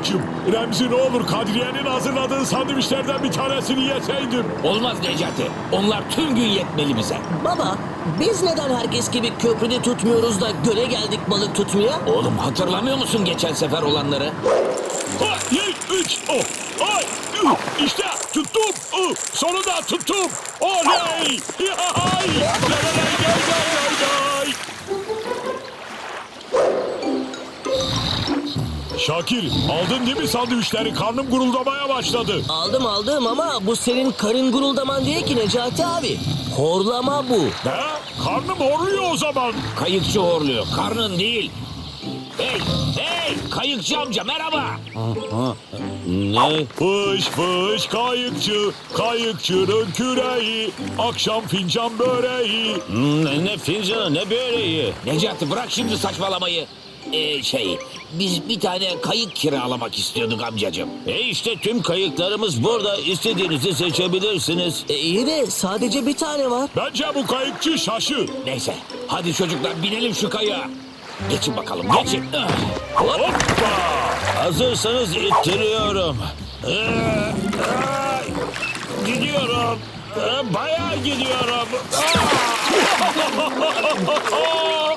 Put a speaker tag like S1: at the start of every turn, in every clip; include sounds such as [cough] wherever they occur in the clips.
S1: açım. Remzi ne olur Kadriye'nin hazırladığı sandviçlerden bir tanesini yeseydim.
S2: Olmaz Necati. Onlar tüm gün yetmeli bize.
S3: Baba, biz neden herkes gibi köprüde tutmuyoruz da göle geldik balık tutmaya?
S2: Oğlum hatırlamıyor musun geçen sefer olanları?
S1: Ha, ye, üç, oh, ay, ü, işte tuttum, ı, sonunda tuttum. Oley! [laughs] Yahay! Lay, lay, lay, lay, lay, lay. Şakir, aldın değil mi sandviçleri? Karnım guruldamaya başladı.
S3: Aldım aldım ama bu senin karın guruldaman değil ki Necati abi. Horlama bu.
S1: Ne? Karnım horluyor o zaman.
S2: Kayıkçı horluyor. Karnın değil. Hey, hey! Kayıkçı amca merhaba. Ne?
S1: Fış fış kayıkçı, kayıkçının küreği, akşam fincan böreği.
S4: Ne, ne fincanı ne böreği.
S2: Necati bırak şimdi saçmalamayı. Ee, şey, biz bir tane kayık kiralamak istiyorduk amcacığım.
S4: E işte tüm kayıklarımız burada. İstediğinizi seçebilirsiniz.
S3: E iyi de sadece bir tane var.
S1: Bence bu kayıkçı şaşı.
S2: Neyse, hadi çocuklar binelim şu kayığa. Geçin bakalım, geçin.
S1: Hoppa!
S4: Hazırsanız ittiriyorum. Ee, ay, gidiyorum. Ee, bayağı gidiyorum.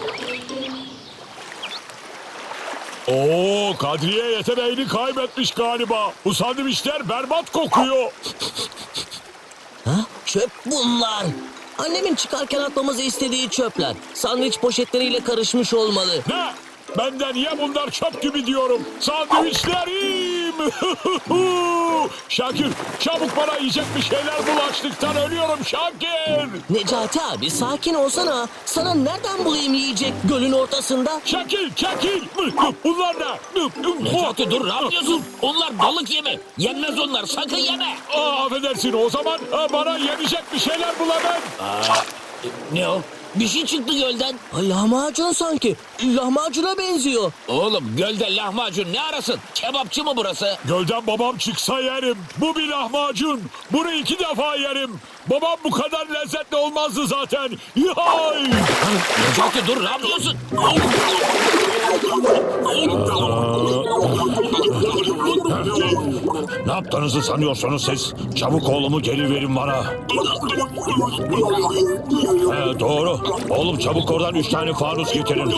S4: [laughs]
S1: Oo, Kadriye yeteneğini kaybetmiş galiba. Bu sandviçler berbat kokuyor.
S3: Ha? Çöp bunlar. Annemin çıkarken atmamızı istediği çöpler. Sandviç poşetleriyle karışmış olmalı.
S1: Ne? Benden niye bunlar çöp gibi diyorum. Sandviçlerim. [laughs] Şakir, çabuk bana yiyecek bir şeyler bul açlıktan ölüyorum Şakir.
S3: Necati abi sakin olsana. Sana nereden bulayım yiyecek gölün ortasında?
S1: Şakir, çekil. Bunlar ne?
S2: Necati dur ne yapıyorsun? Onlar balık yemi. Yenmez onlar, sakın yeme.
S1: Aa, affedersin o zaman aa, bana yenecek bir şeyler bul hemen.
S2: Ne o? Bir şey çıktı gölden.
S3: Ay, lahmacun sanki. Lahmacuna benziyor.
S2: Oğlum gölde lahmacun ne arasın? Kebapçı mı burası?
S1: Gölden babam çıksa yerim. Bu bir lahmacun. Bunu iki defa yerim. Babam bu kadar lezzetli olmazdı zaten. Yay!
S2: Necati dur ne yapıyorsun?
S4: Ne yaptığınızı sanıyorsunuz siz? Çabuk oğlumu geri verin bana. He, doğru. Oğlum çabuk oradan üç tane fanus getirin.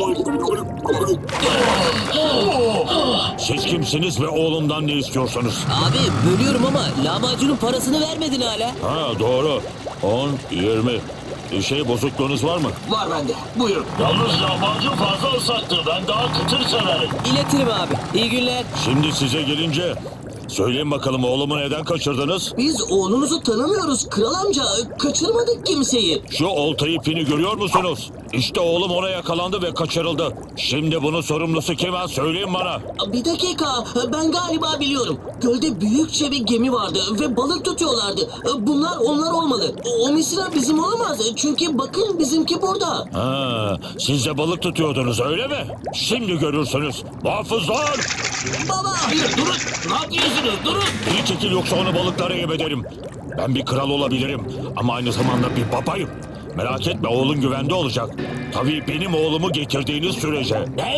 S4: Siz kimsiniz ve oğlumdan ne istiyorsunuz?
S3: Abi bölüyorum ama lahmacunun parasını vermedin hala.
S4: Ha doğru. 10, 20. Bir şey bozukluğunuz var mı?
S2: Var bende. Buyurun.
S4: Yalnız lahmacun fazla ıslattı. Ben daha kıtır severim.
S3: İletirim abi. İyi günler.
S4: Şimdi size gelince söyleyin bakalım oğlumu neden kaçırdınız?
S3: Biz oğlunuzu tanımıyoruz kral amca. Kaçırmadık kimseyi.
S4: Şu olta ipini görüyor musunuz? İşte oğlum ona yakalandı ve kaçırıldı. Şimdi bunun sorumlusu kim ha? Söyleyin bana.
S3: Bir dakika ben galiba biliyorum. Gölde büyükçe bir gemi vardı ve balık tutuyorlardı. Bunlar onlar olmalı. O misina bizim olamaz. Çünkü bakın bizimki burada.
S4: Ha, siz de balık tutuyordunuz öyle mi? Şimdi görürsünüz. Muhafızlar!
S3: Baba!
S2: Hayır durun. Ne yapıyorsunuz? Durun.
S4: İyi çekil yoksa onu balıklara yem ederim. Ben bir kral olabilirim ama aynı zamanda bir babayım. Merak etme oğlun güvende olacak. Tabii benim oğlumu getirdiğiniz sürece.
S2: Ne?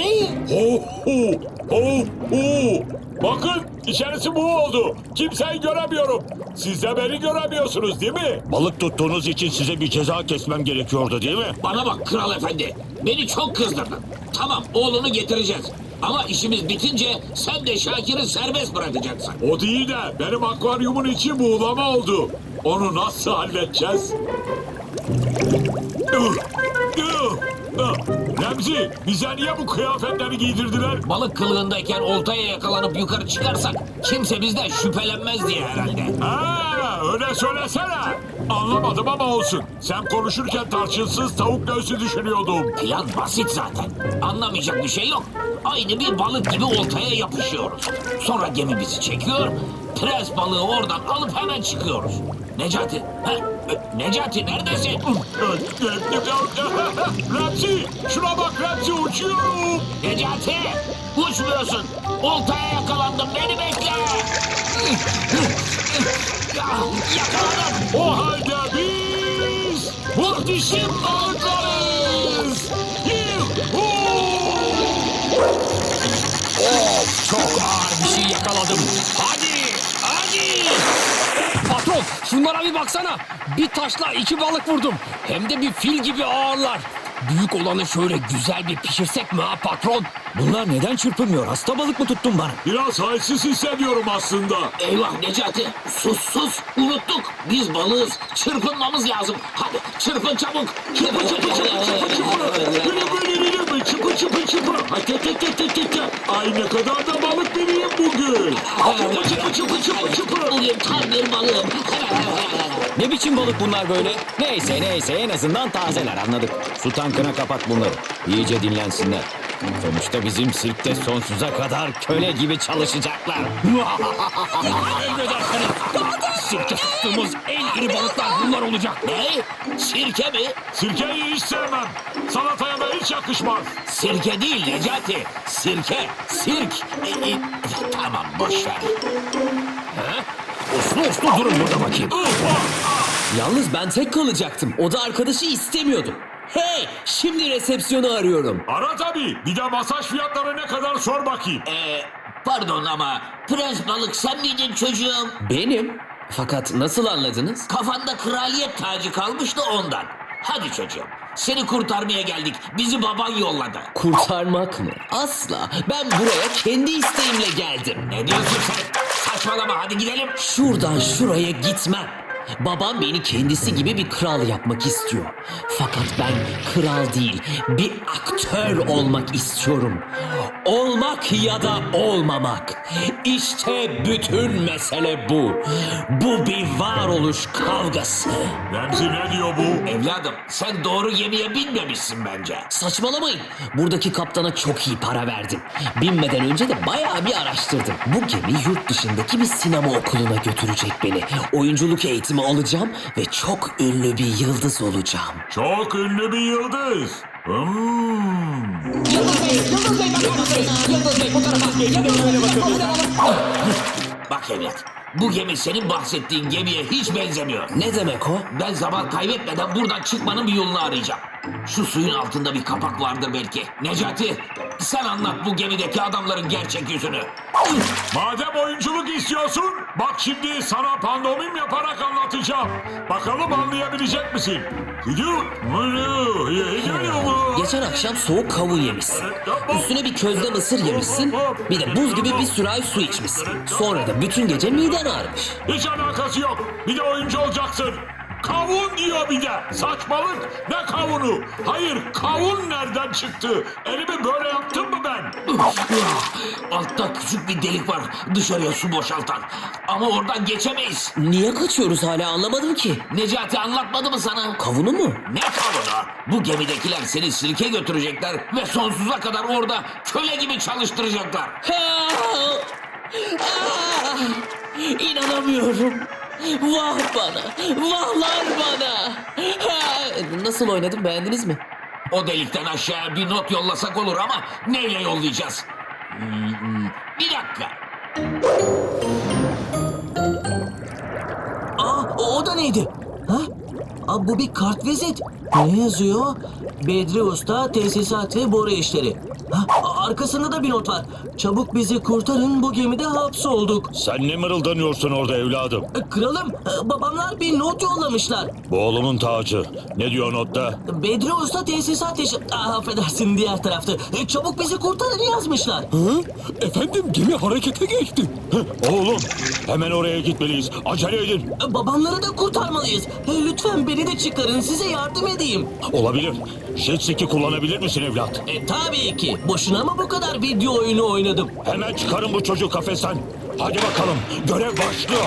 S1: Ho ho ho ho. Bakın içerisi bu oldu. Kimseyi göremiyorum. Siz de beni göremiyorsunuz değil mi?
S4: Balık tuttuğunuz için size bir ceza kesmem gerekiyordu değil mi?
S2: Bana bak kral efendi. Beni çok kızdırdın. Tamam oğlunu getireceğiz. Ama işimiz bitince sen de Şakir'i serbest bırakacaksın.
S1: O değil de benim akvaryumun içi buğulama oldu. Onu nasıl halledeceğiz? Remzi bize niye bu kıyafetleri giydirdiler?
S2: Balık kılığındayken oltaya yakalanıp yukarı çıkarsak kimse bizden şüphelenmez diye herhalde.
S1: Ha, öyle söylesene. Anlamadım ama olsun. Sen konuşurken tarçınsız tavuk göğsü düşünüyordum.
S2: Plan basit zaten. Anlamayacak bir şey yok. Aynı bir balık gibi oltaya yapışıyoruz. Sonra gemi bizi çekiyor. Prens balığı oradan alıp hemen çıkıyoruz. Necati, ha, e, Necati neredesin? [laughs]
S1: Remzi, şuna bak Remzi uçuyorum.
S2: Necati, uçmuyorsun. Oltaya yakalandım, beni bekle. [laughs] Yakaladım.
S1: O halde biz muhteşem balıklarız. Yuhu!
S2: Of çok ağır bir şey yakaladım. Hadi hadi.
S5: Patron şunlara bir baksana. Bir taşla iki balık vurdum. Hem de bir fil gibi ağırlar. Büyük olanı şöyle güzel bir pişirsek mi ha patron?
S6: Bunlar neden çırpınmıyor? Hasta balık mı tuttun bana?
S1: Biraz halsiz hissediyorum aslında.
S2: Eyvah Necati sus sus unuttuk. Biz balığız çırpınmamız lazım. Hadi çırpın çabuk. Çırpın çırpın çırpın çırpın çırpın.
S1: Böyle böyle böyle böyle çıpı çıpı. Ha, te, te, te, te, te, te. Ay ne kadar da balık vereyim bugün. Çıpı çıpı çıpı çıpı çıpı.
S4: Bugün tam bir balığım.
S6: Ne biçim balık bunlar böyle? Neyse neyse en azından tazeler anladık. Su tankına kapat bunları. İyice dinlensinler. Sonuçta bizim sirkte sonsuza kadar köle gibi çalışacaklar. [laughs]
S5: Emredersiniz. Sirke tuttuğumuz en iri balıklar bunlar olacak.
S2: Ne? Sirke mi?
S1: Sirkeyi hiç sevmem. Salataya da hiç yakışmaz.
S2: Sirke değil Necati. Sirke. Sirk. E, e, tamam boş ver.
S5: Uslu uslu durun burada bakayım.
S3: Yalnız ben tek kalacaktım. O da arkadaşı istemiyordu. Hey, şimdi resepsiyonu arıyorum.
S1: Ara tabii. Bir de masaj fiyatları ne kadar sor bakayım.
S2: E, pardon ama prens balık sen miydin çocuğum?
S3: Benim. Fakat nasıl anladınız?
S2: Kafanda kraliyet tacı kalmış da ondan. Hadi çocuğum. Seni kurtarmaya geldik. Bizi baban yolladı.
S3: Kurtarmak mı? Asla. Ben buraya kendi isteğimle geldim.
S2: Ne diyorsun sen? Saçmalama hadi gidelim.
S3: Şuradan şuraya gitmem. Babam beni kendisi gibi bir kral yapmak istiyor. Fakat ben kral değil, bir aktör olmak istiyorum. Olmak ya da olmamak. İşte bütün mesele bu. Bu bir varoluş kavgası.
S1: Remzi ne diyor bu?
S2: Evladım sen doğru gemiye binmemişsin bence.
S3: Saçmalamayın. Buradaki kaptana çok iyi para verdim. Binmeden önce de bayağı bir araştırdım. Bu gemi yurt dışındaki bir sinema okuluna götürecek beni. Oyunculuk eğitimi alacağım ve çok ünlü bir yıldız olacağım.
S1: Çok ünlü bir yıldız. Hmm.
S2: Bak evlat bu gemi senin bahsettiğin gemiye hiç benzemiyor.
S3: Ne demek o?
S2: Ben zaman kaybetmeden buradan çıkmanın bir yolunu arayacağım. Şu suyun altında bir kapak vardır belki. Necati sen anlat bu gemideki adamların gerçek yüzünü.
S1: Madem oyunculuk istiyorsun, bak şimdi sana pandomim yaparak anlatacağım. Bakalım anlayabilecek misin? Gidiyor.
S3: Geçen akşam soğuk kavun yemişsin. Üstüne bir közde mısır yemişsin. Bir de buz gibi bir sürahi su içmişsin. Sonra da bütün gece miden ağrımış.
S1: Hiç alakası yok. Bir de oyuncu olacaksın. Kavun diyor bir de. Saçmalık. Ne kavunu? Hayır kavun nereden çıktı? Elimi böyle yaptım mı ben?
S2: Altta küçük bir delik var dışarıya su boşaltan. Ama oradan geçemeyiz.
S3: Niye kaçıyoruz hala anlamadım ki.
S2: Necati anlatmadı mı sana?
S3: Kavunu mu?
S2: Ne kavunu? Bu gemidekiler seni sirke götürecekler ve sonsuza kadar orada köle gibi çalıştıracaklar.
S3: Ha! Ah! İnanamıyorum. Vah bana, vahlar bana. Ha! Nasıl oynadım beğendiniz mi?
S2: O delikten aşağıya bir not yollasak olur ama neyle yollayacağız? Hmm, bir dakika.
S4: Aa, o, o da neydi? Ha? Aa, bu bir kart vizit. Ne yazıyor? Bedri Usta, tesisat ve boru işleri. Ha, arkasında da bir not var. Çabuk bizi kurtarın, bu gemide hapsolduk.
S1: Sen ne mırıldanıyorsun orada evladım?
S4: E, Kralım, e, babamlar bir not yollamışlar.
S1: Bu oğlumun tacı. Ne diyor notta?
S4: Bedri Usta tesisat işi... Aa, affedersin diğer tarafta. E, çabuk bizi kurtarın yazmışlar.
S6: Efendim gemi harekete geçti.
S1: Oğlum hemen oraya gitmeliyiz. Acele edin.
S4: Babamları da kurtarmalıyız. Lütfen beni de çıkarın, size yardım edeyim.
S1: Olabilir. Jet ski kullanabilir misin evlat?
S4: E, tabii ki. Boşuna mı bu kadar video oyunu oynadım?
S1: Hemen çıkarın bu çocuğu kafesten. Hadi bakalım. Görev başlıyor.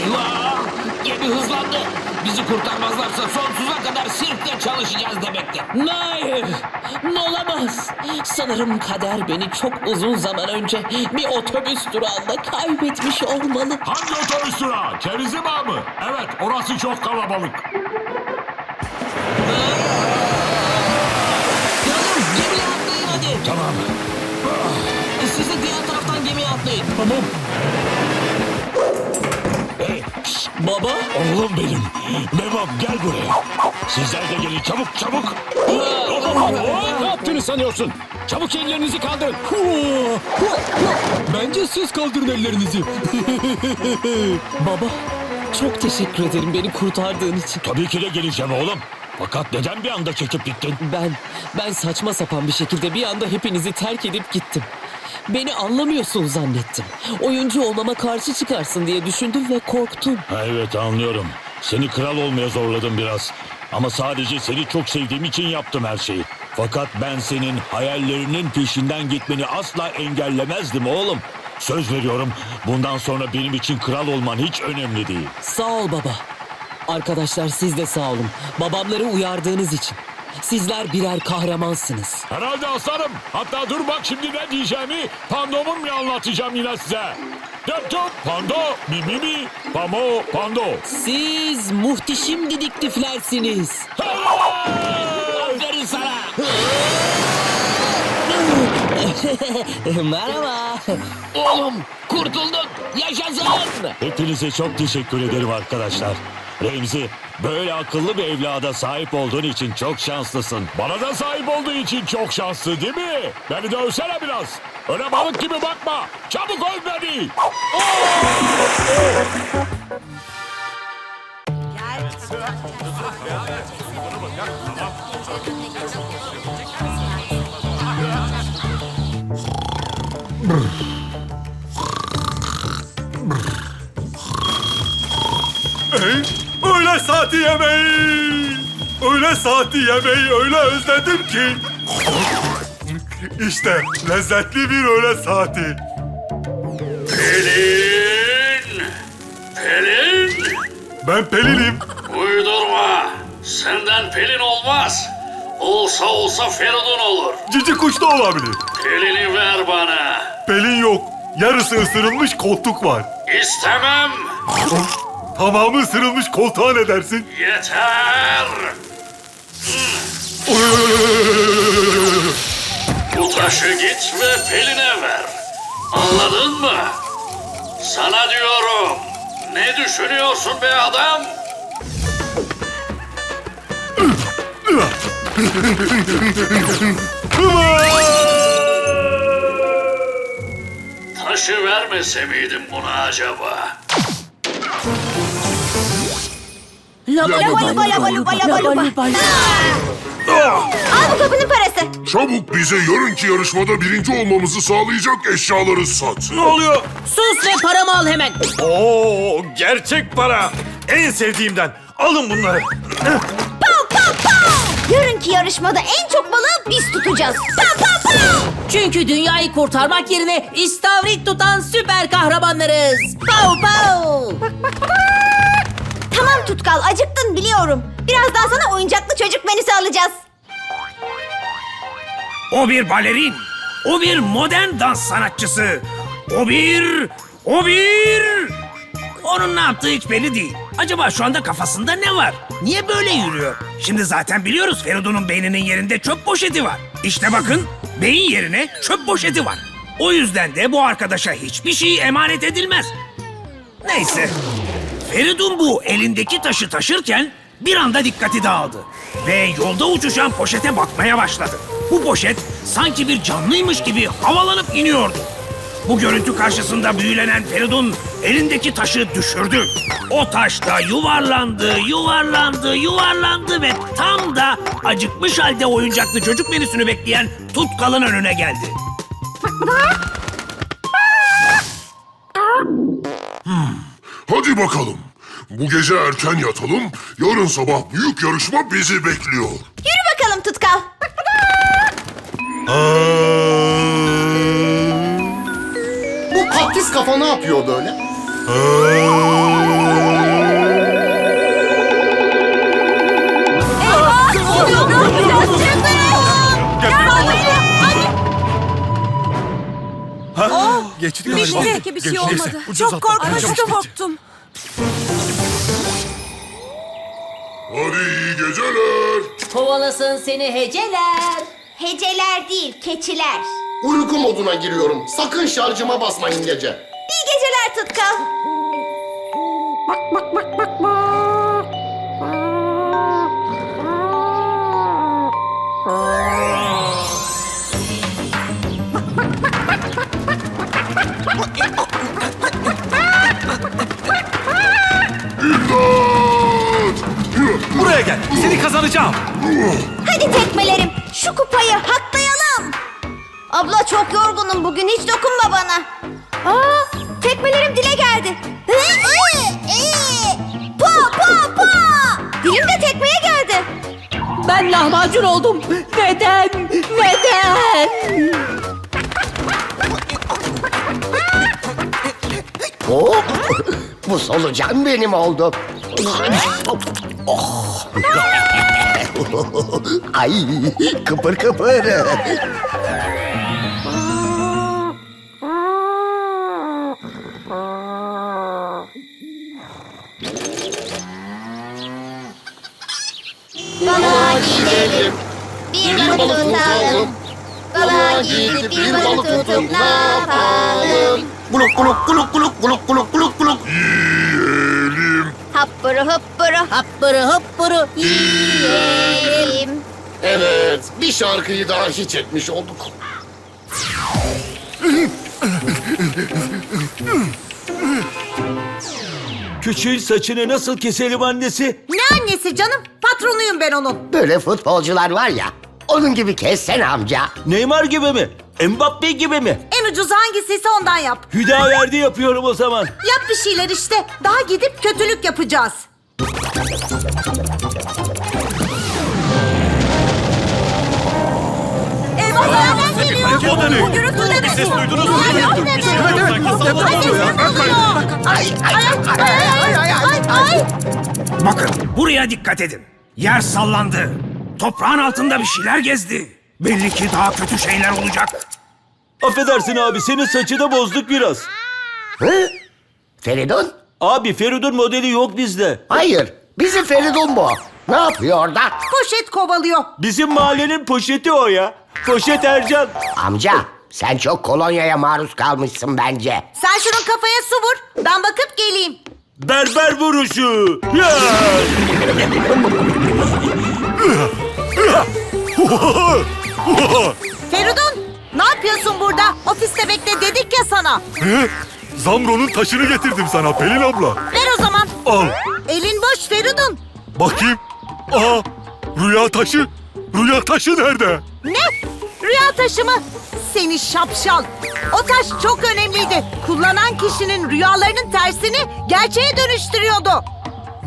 S2: Eyvah! Gemi hızlandı. Bizi kurtarmazlarsa sonsuza kadar sirkte çalışacağız demektir.
S3: Hayır, olamaz. Sanırım kader beni çok uzun zaman önce bir otobüs durağında kaybetmiş olmalı.
S1: Hangi otobüs durağı? Kerizi Bağ mı? Evet orası çok kalabalık.
S4: Kralım, gemiye atlayın hadi.
S1: Tamam.
S4: Siz de diğer taraftan gemiye atlayın.
S1: Hey, şşt,
S3: Baba,
S1: oğlum benim. Memam gel buraya. Sizler de gelin çabuk çabuk. yaptığını sanıyorsun? Çabuk ellerinizi kaldırın.
S5: Bence siz kaldırın ellerinizi. [laughs]
S3: Baba, çok teşekkür ederim beni kurtardığın için.
S4: Tabii ki de geleceğim oğlum. Fakat neden bir anda çekip gittin?
S3: Ben, ben saçma sapan bir şekilde bir anda hepinizi terk edip gittim. Beni anlamıyorsun zannettim. Oyuncu olmama karşı çıkarsın diye düşündüm ve korktum.
S4: Ha, evet anlıyorum. Seni kral olmaya zorladım biraz. Ama sadece seni çok sevdiğim için yaptım her şeyi. Fakat ben senin hayallerinin peşinden gitmeni asla engellemezdim oğlum. Söz veriyorum bundan sonra benim için kral olman hiç önemli değil.
S3: Sağ ol baba. Arkadaşlar siz de sağ olun. Babamları uyardığınız için. Sizler birer kahramansınız.
S4: Herhalde aslanım. Hatta dur bak şimdi ne diyeceğimi pandomun mu anlatacağım yine size. Döp döp pando mi mi mi pamo pando.
S3: Siz muhteşem didiktiflersiniz.
S2: Aferin sana.
S3: Merhaba.
S2: Oğlum kurtulduk. Yaşasın.
S4: Hepinize çok teşekkür ederim arkadaşlar. Remzi böyle akıllı bir evlada sahip olduğun için çok şanslısın. Bana da sahip olduğu için çok şanslı değil mi? Beni dövsene biraz. Öyle balık gibi bakma. Çabuk öl beni.
S7: Öyle saati yemeği. Öyle saati yemeği öyle özledim ki. İşte lezzetli bir öğle saati.
S8: Pelin! Pelin!
S7: Ben Pelin'im.
S8: Uydurma! Senden Pelin olmaz. Olsa olsa Feridun olur.
S7: Cici kuş da olabilir.
S8: Pelin'i ver bana.
S7: Pelin yok. Yarısı ısırılmış koltuk var.
S8: İstemem.
S7: Tamamı ısırılmış koltuğa ne dersin?
S8: Yeter. Bu taşı git ve Pelin'e ver. Anladın mı? Sana diyorum. Ne düşünüyorsun be adam? Taşı vermese miydim buna acaba?
S9: Laba luba laba luba laba luba. Al bu kapının parası.
S10: Çabuk bize yarınki yarışmada birinci olmamızı sağlayacak eşyaları sat.
S9: Sus ve paramı al hemen.
S7: Oo, gerçek para. En sevdiğimden. Alın bunları.
S9: Pow pow pow. Yarınki yarışmada en çok balığı biz tutacağız. Pow pow pow.
S11: Çünkü dünyayı kurtarmak yerine istavrit tutan süper kahramanlarız. Pow pow!
S9: Tamam Tutkal acıktın biliyorum. Birazdan sana oyuncaklı çocuk menüsü alacağız.
S12: O bir balerin. O bir modern dans sanatçısı. O bir... O bir... Onun ne yaptığı hiç belli değil. Acaba şu anda kafasında ne var? Niye böyle yürüyor? Şimdi zaten biliyoruz Feridun'un beyninin yerinde çöp poşeti var. İşte bakın beyin yerine çöp poşeti var. O yüzden de bu arkadaşa hiçbir şey emanet edilmez. Neyse. Feridun bu elindeki taşı taşırken bir anda dikkati dağıldı. Ve yolda uçuşan poşete bakmaya başladı. Bu poşet sanki bir canlıymış gibi havalanıp iniyordu. Bu görüntü karşısında büyülenen Feridun elindeki taşı düşürdü. O taş da yuvarlandı, yuvarlandı, yuvarlandı ve tam da acıkmış halde oyuncaklı çocuk menüsünü bekleyen Tutkal'ın önüne geldi.
S10: Hadi bakalım. Bu gece erken yatalım. Yarın sabah büyük yarışma bizi bekliyor.
S9: Yürü bakalım Tutkal.
S10: Bu kaktüs kafa ne yapıyor böyle?
S7: Geçti galiba.
S9: Bitti. Bir şey olmadı. Çok korkmuştum. korktum.
S10: Hadi iyi geceler.
S11: Kovalasın seni heceler.
S9: Heceler değil, keçiler.
S10: Uyku moduna giriyorum. Sakın şarjıma basmayın gece.
S9: İyi geceler Tutkal.
S10: İmdat!
S7: Buraya gel. Seni kazanacağım.
S9: Hadi tekmelerim şu kupayı haklayalım. Abla çok yorgunum bugün hiç dokunma bana. Aa, tekmelerim dile geldi. Pa pa pa. Dilim de tekmeye geldi.
S11: Ben lahmacun oldum. Neden? Neden?
S13: Hop! Bu solucan benim oldu. Oh. Ay kıpır kıpır.
S9: Balığa gidelim. Bir balık tutalım. Balığa gidip bir balık tutup ne yapalım?
S10: Kuluk kuluk kuluk kuluk kuluk kuluk kuluk kuluk. Yiyelim.
S9: Happırı hıppırı
S11: Happırı hıppırı.
S9: yiyelim.
S13: Evet, bir şarkıyı daha hiç etmiş olduk.
S14: Küçüğün saçını nasıl keselim annesi?
S11: Ne annesi canım? Patronuyum ben onun.
S13: Böyle futbolcular var ya, onun gibi kessene amca.
S14: Neymar gibi mi? Mbappe gibi mi?
S11: En ucuz hangisiyse ondan yap.
S14: Hüdaverdi yapıyorum o zaman.
S11: Yap bir şeyler işte. Daha gidip kötülük yapacağız. Eyvah nereden geliyor?
S7: O da ne?
S11: Bu gürültü ne?
S7: Bir ses duydunuz mu? Bilmiyorum.
S11: ay,
S7: Bir şey
S11: ay,
S7: sanki sallama
S11: ay,
S7: oluyor.
S11: ay, ay, ay, ay, ay, ay, ay.
S12: Bakın buraya dikkat edin. Yer sallandı. Toprağın altında bir şeyler gezdi. Belli ki daha kötü şeyler olacak.
S14: Affedersin abi senin saçı da bozduk biraz.
S13: Hı? Feridun?
S14: Abi Feridun modeli yok bizde.
S13: Hayır, bizim Feridun bu. Ne yapıyor orada?
S11: Poşet kovalıyor.
S14: Bizim mahallenin poşeti o ya. Poşet Ercan.
S13: Amca, sen çok kolonyaya maruz kalmışsın bence.
S11: Sen şunun kafaya su vur. Ben bakıp geleyim.
S14: Berber vuruşu. Ya! [laughs] [laughs] [laughs]
S11: Feridun ne yapıyorsun burada? Ofiste bekle dedik ya sana.
S7: Zamro'nun taşını getirdim sana Pelin abla.
S11: Ver o zaman.
S7: Al.
S11: Elin boş Feridun.
S7: Bakayım. Aa, rüya taşı. Rüya taşı nerede?
S11: Ne? Rüya taşı mı? Seni şapşal. O taş çok önemliydi. Kullanan kişinin rüyalarının tersini gerçeğe dönüştürüyordu.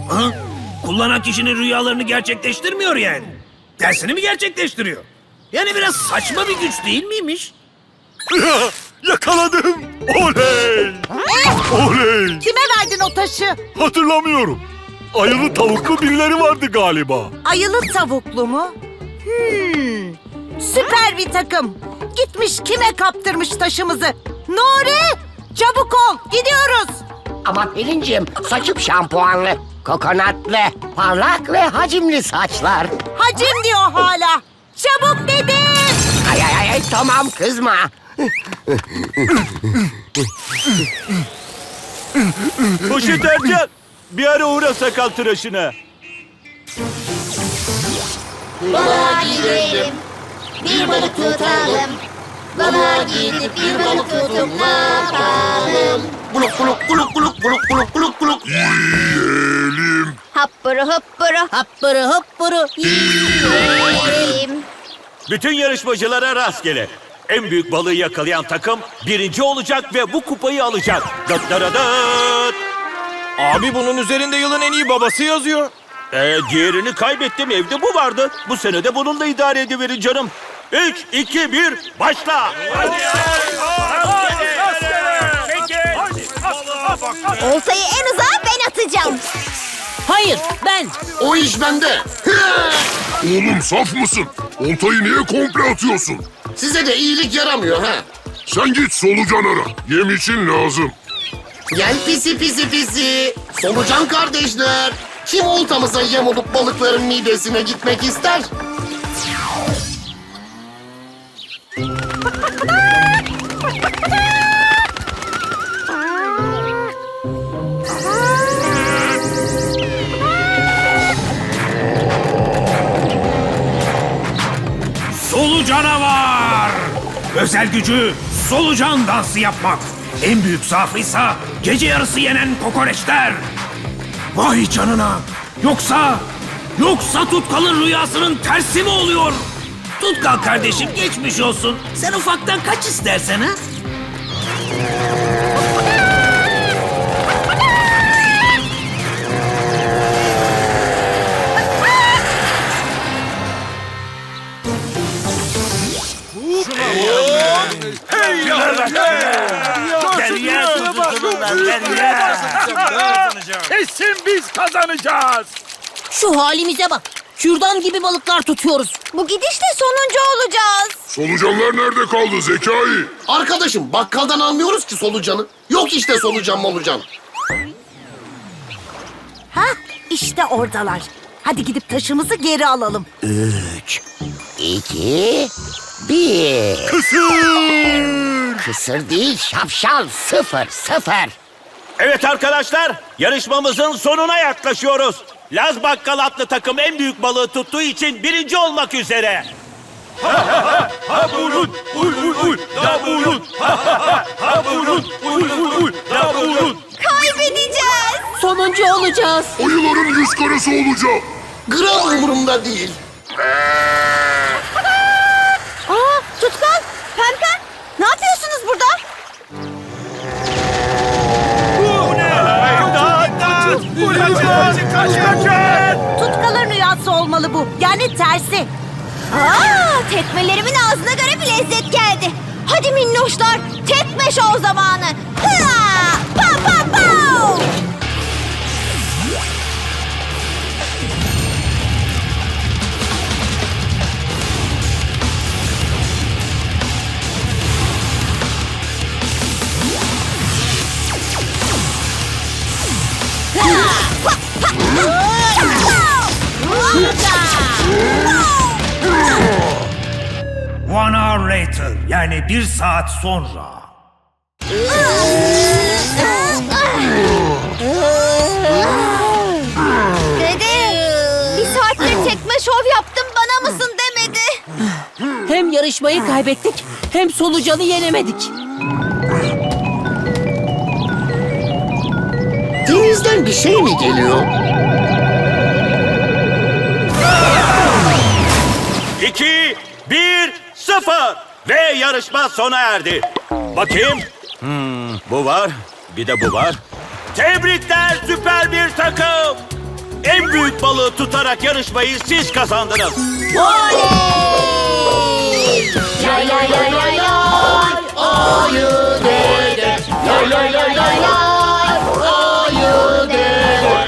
S12: Ha? Kullanan kişinin rüyalarını gerçekleştirmiyor yani. Tersini mi gerçekleştiriyor? Yani biraz saçma bir güç değil miymiş? [laughs]
S7: Yakaladım. Oley. Oley.
S11: Kime verdin o taşı?
S7: Hatırlamıyorum. Ayılı tavuklu birileri vardı galiba.
S11: Ayılı tavuklu mu? Hmm. Süper bir takım. Gitmiş kime kaptırmış taşımızı? Nuri! Çabuk ol, gidiyoruz.
S13: Ama Pelin'cim, saçım şampuanlı, kokonatlı, parlak ve hacimli saçlar.
S11: Hacim diyor hala. Çabuk dedim.
S13: Ay ay ay, ay tamam kızma.
S14: Poşet Ercan. Bir ara uğra sakal tıraşına.
S9: Balığa gidelim. Bir balık tutalım. Balığa gidip bir balık tutup ne yapalım?
S10: Kuluk kuluk kuluk kuluk kuluk kuluk kuluk kuluk. Yiyelim.
S9: Happırı hıppırı
S11: Happırı hıppırı.
S9: yiyelim.
S14: Bütün yarışmacılara rastgele. En büyük balığı yakalayan takım birinci olacak ve bu kupayı alacak. Dıt dırıdıt.
S7: Abi bunun üzerinde yılın en iyi babası yazıyor.
S14: Ee, diğerini kaybettim evde bu vardı. Bu sene de bununla idare ediverin canım. Üç, iki, bir, başla.
S9: Oltayı en uzağa ben atacağım.
S11: Hayır, ben.
S13: O iş bende. [laughs]
S10: Oğlum saf mısın? Oltayı niye komple atıyorsun?
S13: Size de iyilik yaramıyor ha.
S10: Sen git solucan ara. Yem için lazım.
S13: Gel pisi pisi pisi. Solucan kardeşler. Kim oltamıza yem olup balıkların midesine gitmek ister? [laughs]
S12: canavar! Özel gücü solucan dansı yapmak. En büyük zaafıysa gece yarısı yenen kokoreçler. Vay canına. Yoksa, yoksa Tutkal'ın rüyasının tersi mi oluyor? Tutkal kardeşim geçmiş olsun. Sen ufaktan kaç istersen ha?
S14: Kesin biz kazanacağız.
S15: Şu halimize bak. Kürdan gibi balıklar tutuyoruz.
S9: Bu gidişle sonuncu olacağız.
S10: Solucanlar nerede kaldı Zekai?
S13: Arkadaşım bakkaldan almıyoruz ki solucanı. Yok işte solucan molucan.
S15: Ha işte oradalar. Hadi gidip taşımızı geri alalım.
S13: İki, bir. Kısır. Kısır değil şapşal sıfır sıfır.
S14: Evet arkadaşlar, yarışmamızın sonuna yaklaşıyoruz. Laz Bakkal adlı takım en büyük balığı tuttuğu için birinci olmak üzere. Ha burun, uy uy uy, da burun. Ha burun, uy uy uy, da burun.
S9: Kaybedeceğiz.
S15: Sonuncu olacağız.
S10: Ayıların yüz karası olacak.
S13: Gram umurumda değil.
S9: Aa, Burada?
S15: Tutkalın rüyası olmalı bu. Yani tersi.
S9: Aa, tekmelerimin ağzına göre bir lezzet geldi. Hadi minnoşlar, tekme şov zamanı. Hıa! Pa pa pa!
S12: One hour later yani bir saat sonra.
S9: Dede, bir saattir tekme şov yaptım bana mısın demedi.
S15: Hem yarışmayı kaybettik hem solucanı yenemedik.
S13: Denizden bir şey mi geliyor?
S14: İki, bir, sıfır. Ve yarışma sona erdi. Bakayım. Hmm, bu var, bir de bu var. Tebrikler süper bir takım. En büyük balığı tutarak yarışmayı siz kazandınız.
S9: Lay lay lay lay lay. Ayı dede. Lay lay lay lay lay. Ayı dede.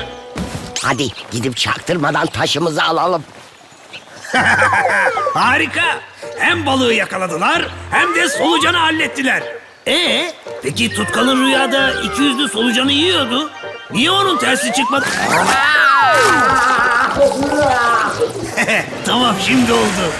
S13: Hadi gidip çaktırmadan taşımızı alalım. [laughs]
S12: Harika. Hem balığı yakaladılar hem de solucanı hallettiler. Ee, peki Tutkal'ın rüyada iki yüzlü solucanı yiyordu. Niye onun tersi çıkmadı? [laughs] [laughs] tamam şimdi oldu.